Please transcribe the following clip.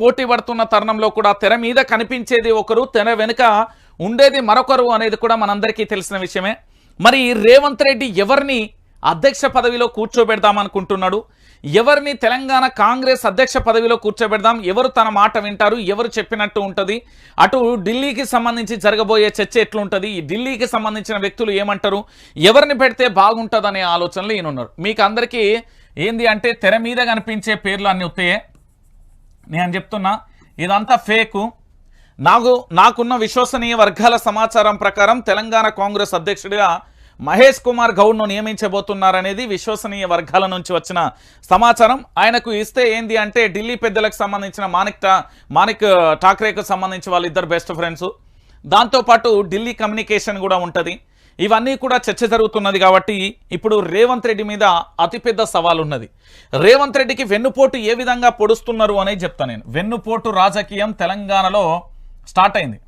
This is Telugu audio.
పోటీ పడుతున్న తరుణంలో కూడా తెర మీద కనిపించేది ఒకరు తెర వెనుక ఉండేది మరొకరు అనేది కూడా మనందరికీ తెలిసిన విషయమే. మరి రేవంత్ రెడ్డి ఎవరిని అధ్యక్ష పదవిలో కూర్చోబెడదాం అనుకుంటున్నాడు? ఎవరిని తెలంగాణ కాంగ్రెస్ అధ్యక్ష పదవిలో కూర్చోబెడదాం? ఎవరు తన మాట వింటారు? ఎవరు చెప్పినట్టు ఉంటుంది? అటు ఢిల్లీకి సంబంధించి జరగబోయే చర్చ ఎట్లుంటుంది? ఈ ఢిల్లీకి సంబంధించిన వ్యక్తులు ఏమంటారు? ఎవరిని పెడితే బాగుంటుందనే ఆలోచనలు ఈయనున్నారు. మీకు అందరికీ ఏంది అంటే తెర మీద కనిపించే పేర్లు అన్ని వస్తాయే. నేను చెప్తున్నా ఇదంతా ఫేకు. నాకు నాకున్న విశ్వసనీయ వర్గాల సమాచారం ప్రకారం తెలంగాణ కాంగ్రెస్ అధ్యక్షుడిగా మహేష్ కుమార్ గౌడ్ను నియమించబోతున్నారనేది విశ్వసనీయ వర్గాల నుంచి వచ్చిన సమాచారం. ఆయనకు ఇస్తే ఏంది అంటే ఢిల్లీ పెద్దలకు సంబంధించిన మానిక్ టా మానిక్ ఠాక్రేకు సంబంధించి వాళ్ళిద్దరు బెస్ట్ ఫ్రెండ్స్. దాంతోపాటు ఢిల్లీ కమ్యూనికేషన్ కూడా ఉంటుంది. ఇవన్నీ కూడా చర్చ జరుగుతున్నది కాబట్టి ఇప్పుడు రేవంత్ రెడ్డి మీద అతిపెద్ద సవాల్ ఉన్నది రేవంత్ రెడ్డికి వెన్నుపోటు ఏ విధంగా పొడుస్తున్నారు అనేది చెప్తాను నేను. వెన్నుపోటు రాజకీయం తెలంగాణలో స్టార్ట్ అయింది.